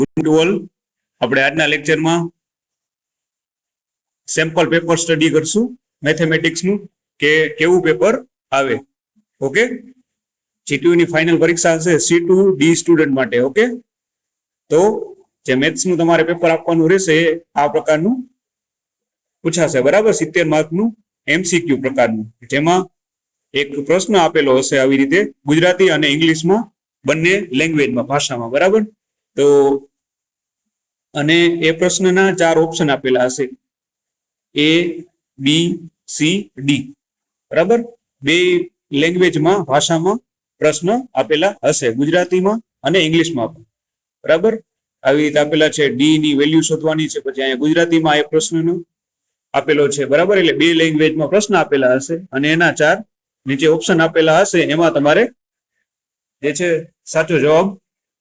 Good all આપણે આજના લેક્ચરમાં સેમ્પલ પેપર સ્ટડી કરશું મેથેમેટિક્સનું કે કેવું પેપર આવે. ઓકે ની ફાઇનલ પરીક્ષા હશે સી ટુ ડી સ્ટુડન્ટ માટે ઓકે તો જે મેથ્સનું તમારે પેપર આપવાનું રહેશે એ આ પ્રકારનું પૂછાશે, બરાબર? સિત્તેર માર્કનું એમસીક્યુ પ્રકારનું. જેમાં એક પ્રશ્ન આપેલો હશે આવી રીતે ગુજરાતી અને ઇંગ્લિશમાં બંને લેંગ્વેજમાં ભાષામાં, બરાબર? તો અને એ પ્રશ્નના ચાર ઓપ્શન આપેલા હશે. એ બી સી ડી બરાબર? બે લેંગ્વેજમાં ભાષામાં પ્રશ્ન આપેલા હશે. ગુજરાતીમાં અને ઇંગ્લિશમાં પણ. બરાબર? આવી રીતે આપેલા છે. ડી ની વેલ્યુ શોધવાની છે. પછી અહીંયા ગુજરાતીમાં એ પ્રશ્નનો આપેલો છે. બરાબર? એટલે બે લેંગ્વેજમાં પ્રશ્ન આપેલા હશે અને એના ચાર નીચે ઓપ્શન આપેલા હશે. એમાં તમારે જે છે સાચો જવાબ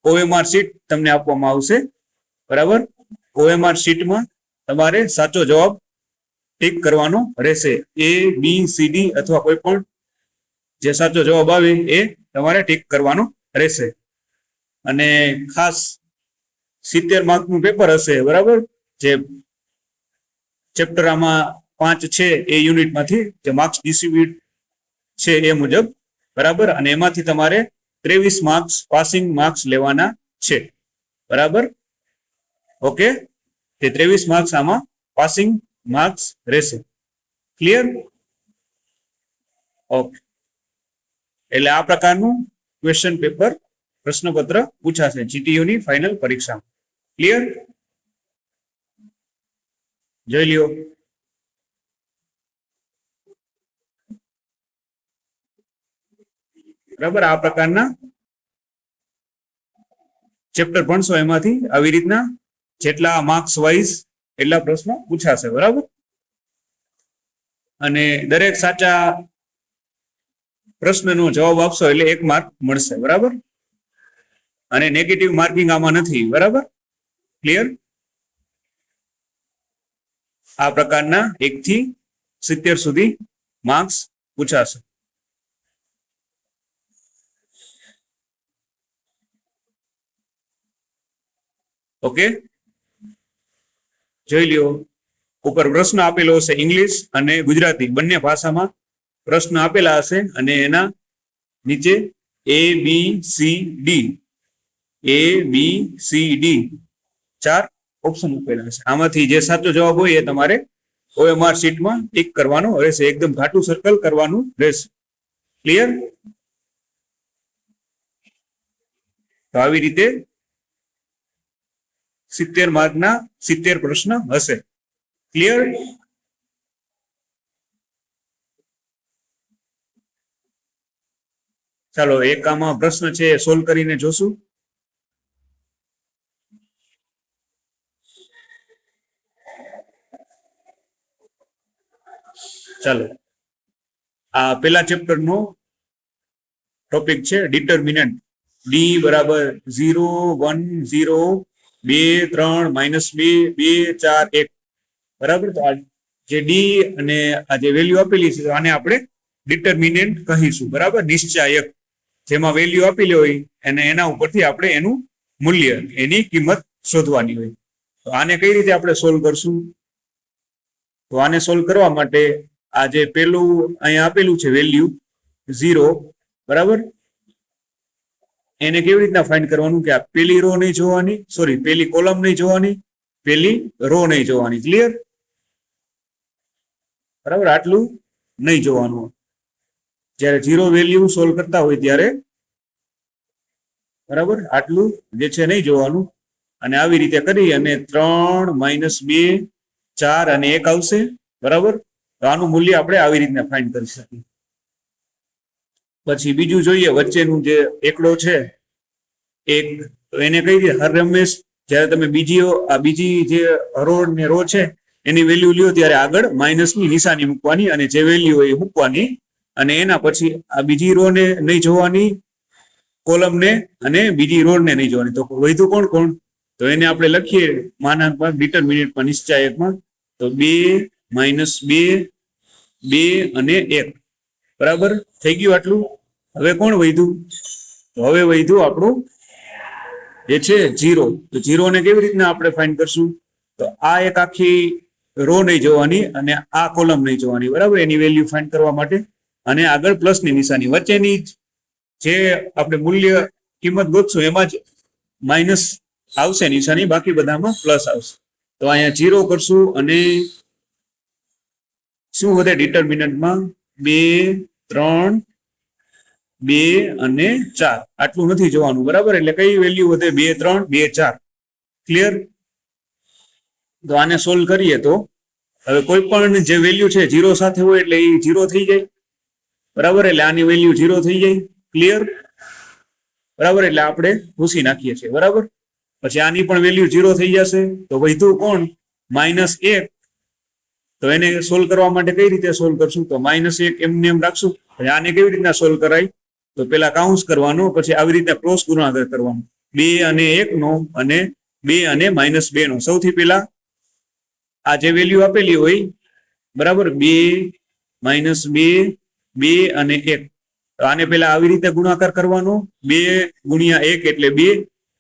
ઓએમઆર શીટ તમને આપવામાં આવશે. બરાબર? ઓએમઆર શીટમાં તમારે સાચો જવાબ ટીક કરવાનો રહેશે. એ બી સી ડી અથવા કોઈ પણ જે સાચો જવાબ આવે એ તમારે ટીક કરવાનો રહેશે. અને ખાસ સિત્તેર માર્કનું પેપર હશે, બરાબર? જે ચેપ્ટર આમાં પાંચ છે એ યુનિટમાંથી, જે માર્ક્સ ડિસ્ટ્રીબ્યુટ છે એ મુજબ, બરાબર? અને એમાંથી તમારે ત્રેવીસ માર્ક્સ પાસિંગ માર્ક્સ લેવાના છે. બરાબર? ઓકે તે ત્રેવીસ માર્ક્સ આમાં પાસિંગ માર્ક્સ રહેશે. ક્લિયર ઓકે એટલે આ પ્રકારનું ક્વેશ્ચન પેપર પ્રશ્નપત્ર પૂછાશે જીટીયુની ફાઇનલ પરીક્ષામાં. ક્લિયર જોઈ લ્યો. બરાબર? આ પ્રકારના ચેપ્ટર ભણશો એમાંથી. આવી રીતના જેટલા માર્ક્સ વાઇઝ એટલા પ્રશ્નો પૂછાશે, બરાબર? અને દરેક સાચા પ્રશ્નનો જવાબ આપશો એટલે એક માર્ક મળશે, બરાબર? અને નેગેટિવ માર્કિંગ આમાં નથી, બરાબર? ક્લિયર આ પ્રકારના એક થી સિત્તેર સુધી માર્ક્સ પૂછાશે. ઓકે જોઈ લ્યો. ઉપર પ્રશ્ન આપેલો હશે ઇંગ્લિશ અને ગુજરાતી. બંને ભાષામાં પ્રશ્ન આપેલા હશે અને એના નીચે A B C D A B C D ચાર ઓપ્શન આપેલા હશે. આમાંથી જે સાચો જવાબ હોય એ તમારે ઓએમઆર શીટમાં ટીક કરવાનો રહેશે. એકદમ ઘાટું સર્કલ કરવાનું રહેશે. ક્લિયર તો આવી રીતે સિત્તેર માર્કના સિત્તેર પ્રશ્ન હશે. ક્લિયર ચાલો, એક આમાં પ્રશ્ન છે સોલ્વ કરીને જોશું. ચાલો. આ પેલા ચેપ્ટર નો ટોપિક છે ડિટર્મિનન્ટ ડી બરાબર ઝીરો વન ઝીરો બે ત્રણ માઇનસ બે બે ચાર, એક. બરાબર? તો જે ડી અને આ જે વેલ્યુ આપેલી છે આને આપણે ડિટર્મિનેન્ટ કહીશું. બરાબર? નિશ્ચાયક. જેમાં વેલ્યુ આપેલી હોય અને એના ઉપરથી આપણે એનું મૂલ્ય, એની કિંમત શોધવાની હોય. તો આને કઈ રીતે આપણે સોલ્વ કરશું? તો આને સોલ્વ કરવા માટે આ જે પેલું અહીંયા આપેલું છે વેલ્યુ ઝીરો બરાબર? એને કેવી રીતના ફાઇન્ડ કરવાનું કે આ પેલી રો નહીં જોવાની? સોરી પેલી કોલમ નહીં જોવાની? પેલી રો નહીં જોવાની. ક્લિયર બરાબર? આટલું નહીં જોવાનું. જ્યારે ઝીરો વેલ્યુ સોલ્વ કરતા હોય ત્યારે બરાબર? આટલું જે છે નહીં જોવાનું. અને આવી રીતે કરી અને ત્રણ માઇનસ બે, ચાર અને એક આવશે. બરાબર? તો આનું મૂલ્ય આપણે આવી રીતના ફાઇન્ડ કરી શકીએ. પછી બીજું જોઈએ વચ્ચેનું જે એકડો છે એક, એને કહી દે, હર રમેશ, જ્યારે તમે બીજી આ બીજી જે હરોળ ને રો છે, એની વેલ્યુ લ્યો ત્યારે આગળ માઇનસની નિશાની મૂકવાની અને જે વેલ્યુ હોય એ મૂકવાની. અને એના પછી આ બીજી રો ને નહીં જોવાની કોલમ ને અને બીજી રો ને નહીં જોવાની. તો વધુ કોણ કોણ? તો એને આપણે લખીએ માનાંકમાં ડિટરમિનેટમાં નિશ્ચાયકમાં તો બે માઇનસ બે બે અને એક. બરાબર? થઈ ગયું આટલું? હવે કોણ વૈધું તો હવે વૈધું આપણું જે છે જીરો. તો જીરો ને કેવી રીતના આપણે ફાઇન્ડ કરશું? તો આ એક આખી રો નહીં જોવાની અને આ કોલમ નહીં જોવાની. બરાબર? એની વેલ્યુ ફાઇન્ડ કરવા માટે. અને આગળ પ્લસની નિશાની. વચ્ચેની જે આપણે મૂલ્ય કિંમત ગોતશું, એમાં જ માઇનસ આવશે નિશાની. બાકી બધામાં પ્લસ આવશે. તો અહીંયા જીરો કરશું અને શું વધે? ડિટર્મિનન્ટમાં બે, ત્રણ બે અને ચાર. આટલું નથી જોવાનું, બરાબર? એટલે કઈ વેલ્યુ વધે? બે, ત્રણ, બે, ચાર. ક્લિયર તો આને સોલ્વ કરીએ તો, હવે કોઈ પણ જે વેલ્યુ છે જીરો સાથે હોય એટલે એ જીરો થઈ જાય. બરાબર? એટલે આની વેલ્યુ જીરો થઈ જાય. ક્લિયર બરાબર? એટલે આપણે ભૂસી નાખીએ છીએ, બરાબર? પછી આની પણ વેલ્યુ જીરો થઈ જશે. તો વધ્યું કોણ? માઇનસ એક. તો એને સોલ્વ કરવા માટે કઈ રીતે સોલ્વ કરશું? તો માઇનસ એક એમને એમ રાખશું. આને કેવી રીતના સોલ્વ કરાય? તો પેલા કાઉન્સ કરવાનો, પછી આવી રીતે ક્રોસ ગુણાકાર કરવાનો. બે અને એક નો અને બે અને માઇનસ બે નો. સૌથી પહેલા આ જે વેલ્યુ આપેલી હોય, બરાબર? બે માઇનસ બે બે અને એક. આને પેલા આવી રીતે ગુણાકાર કરવાનો. બે ગુણ્યા એક એટલે બે,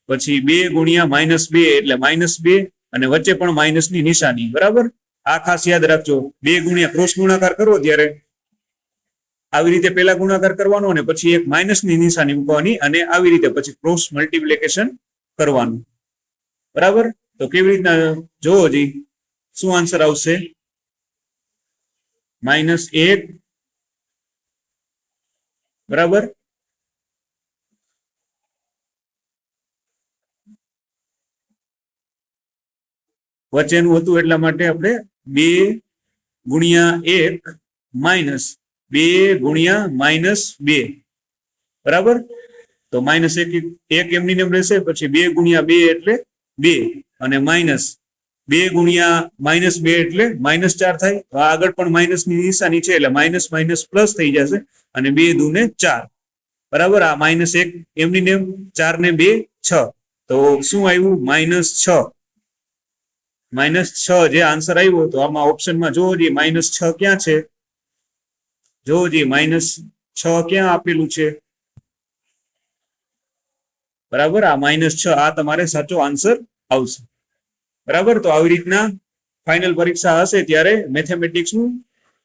પછી બે ગુણ્યા માઇનસ બે એટલે માઇનસ બે, અને વચ્ચે પણ માઇનસની નિશાની. બરાબર? આ ખાસ યાદ રાખજો. બે ગુણ્યા ક્રોસ ગુણાકાર કરો ત્યારે આવી રીતે પેલા ગુણાકાર કરવાનો અને પછી એક માઇનસની નિશાની મૂકવાની અને આવી રીતે પછી ક્રોસ મલ્ટીપ્લિકેશન કરવાનું. બરાબર? તો કેવી રીતના જોવો જી શું આન્સર આવશે? માઇનસ એક. બરાબર? વચ્ચેનું હતું એટલા માટે આપણે બે ગુણ્યા એક માઇનસ બે ગુણ્યા માઇનસ બે. બરાબર? તો માઇનસ એક એક એમની નેમ રહેશે, પછી બે ગુણ્યા બે એટલે બે. અને માઇનસ બે ગુણ્યા માઇનસ બે એટલે માઇનસ ચાર થાય. તો આગળ પણ માઇનસની નિશાની છે એટલે માઇનસ માઇનસ પ્લસ થઈ જશે અને બે દુને ચાર. બરાબર? આ માઇનસ એક એમની નેમ ચાર ને બે, છ. તો શું આવ્યું? માઇનસ છ. માઇનસ છ જે આન્સર આવ્યો, તો આમાં ઓપ્શનમાં જોવો જોઈએ માઇનસ છ ક્યાં છે? જોવો જોઈએ માઇનસ છ ક્યાં આપેલું છે? બરાબર? આ માઇનસ છ, આ તમારે સાચો આન્સર આવશે. બરાબર? તો આવી રીતના ફાઇનલ પરીક્ષા હશે ત્યારે મેથેમેટિક્સનું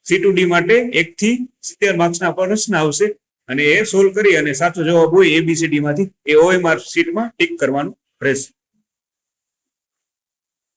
સી ટુ ડી માટે એક થી સિત્તેર માર્ક્સના પ્રશ્ન આવશે. અને એ સોલ્વ કરી અને સાચો જવાબ હોય એબીસીડી માંથી એ ઓએમઆર શીટમાં ટીક કરવાનું રહેશે.